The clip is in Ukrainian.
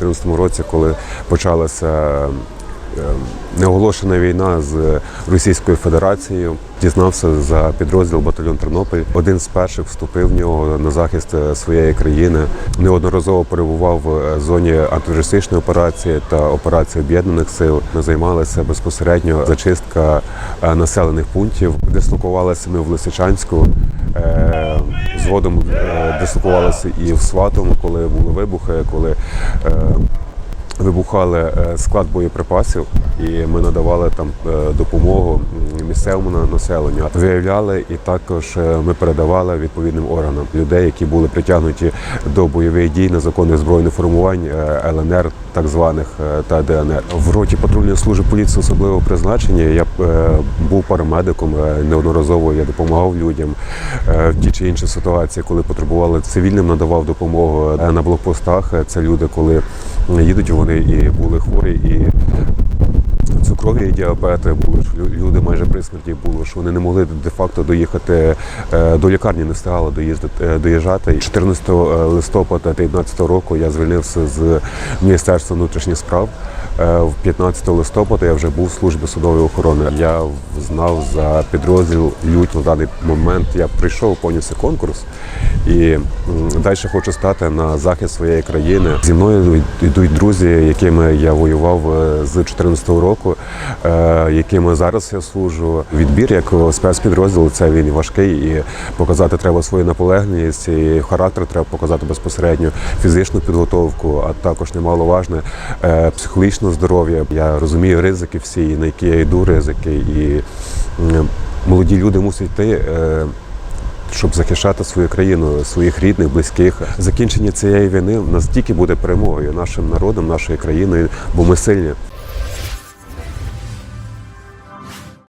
2014 році, коли почалася е, неоголошена війна з Російською Федерацією. Дізнався за підрозділ батальйон Тернопіль. Один з перших вступив в нього на захист е, своєї країни. Неодноразово перебував в зоні антитерористичної операції та операції об'єднаних сил. Ми займалися безпосередньо зачистка е, населених пунктів. Дислокувалися ми в Лисичанську. Згодом е, дислокувалися і в Сватому, коли були вибухи, коли е, вибухали е, склад боєприпасів, і ми надавали там е, допомогу місцевому населенню. Виявляли і також е, ми передавали відповідним органам людей, які були притягнуті до бойових дій незаконних збройних формувань е, ЛНР, так званих та ДНР. В роті патрульної служби поліції особливого призначення я був парамедиком. Неодноразово я допомагав людям в ті чи інші ситуації, коли потребували цивільним, надавав допомогу на блокпостах. Це люди, коли їдуть, вони і були хворі, і цукрові діабети були, люди майже при смерті були, що вони не могли де-факто доїхати е, до лікарні, не встигали доїздити, е, доїжджати. 14 листопада 2019 року я звільнився з Міністерства внутрішніх справ. Е, В 15 листопада я вже був в службі судової охорони. Я знав за підрозділ Лють на даний момент. Я прийшов повністю конкурс і далі хочу стати на захист своєї країни. Зі мною йдуть друзі, якими я воював е, з 2014 року, е, якими зараз я служу. Відбір як спецпідрозділу це він важкий і показати треба свою наполегливість і характер треба показати безпосередньо фізичну підготовку, а також немаловажне е, психологічне здоров'я. Я розумію ризики всі, на які я йду, ризики, і молоді люди мусять йти. Щоб захищати свою країну, своїх рідних, близьких. Закінчення цієї війни настільки буде перемогою нашим народом, нашою країною, бо ми сильні.